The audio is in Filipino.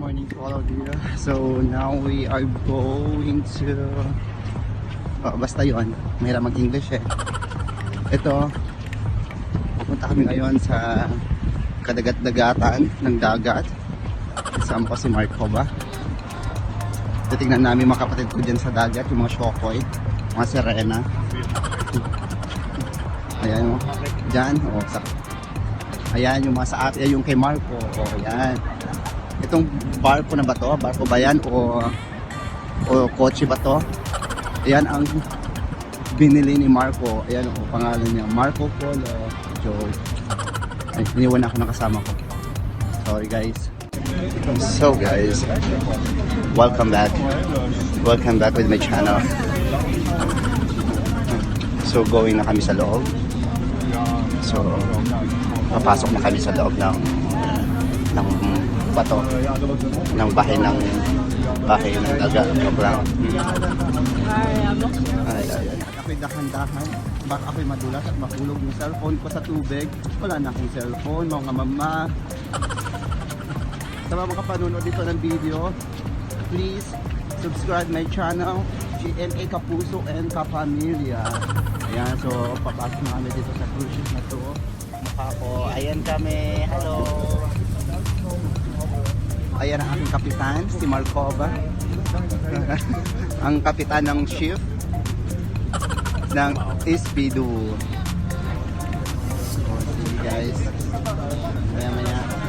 morning to all of you. So now we are going to... Oh, basta yon Mahirap mag-English eh. Ito, pupunta kami ngayon sa kadagat-dagatan ng dagat. Kasama ko si Marco ba? Titignan namin mga kapatid ko dyan sa dagat, yung mga shokoy, mga sirena. Ayan o. Diyan, o. Sa, ayan, yung mga sa atin, yung kay Marco. O, ayan. Itong barko na ba to? Barko ba yan? O, o kotse ba to? Ayan ang binili ni Marco. Ayan o, pangalan niya. Marco Polo George. Ay, iniwan ako ng kasama ko. Sorry guys. So guys, welcome back. Welcome back with my channel. So going na kami sa loob. So papasok na kami sa loob ng bato ng bahay ng bahay ng daga. Sobrang ay ay ay. Ako'y dahan-dahan. Baka ako'y madulas at mahulog yung cellphone ko sa tubig. Wala na akong cellphone mga mama sa mga makapanunod dito ng video please subscribe my channel. GNA Kapuso and Kapamilya. Ayan so papasok na kami dito sa cruise ship na to. Makako, ayan kami. Hello Ayan ang aking kapitan, si Markova. ang kapitan ng ship ng Ispidu. So, guys. Maya maya.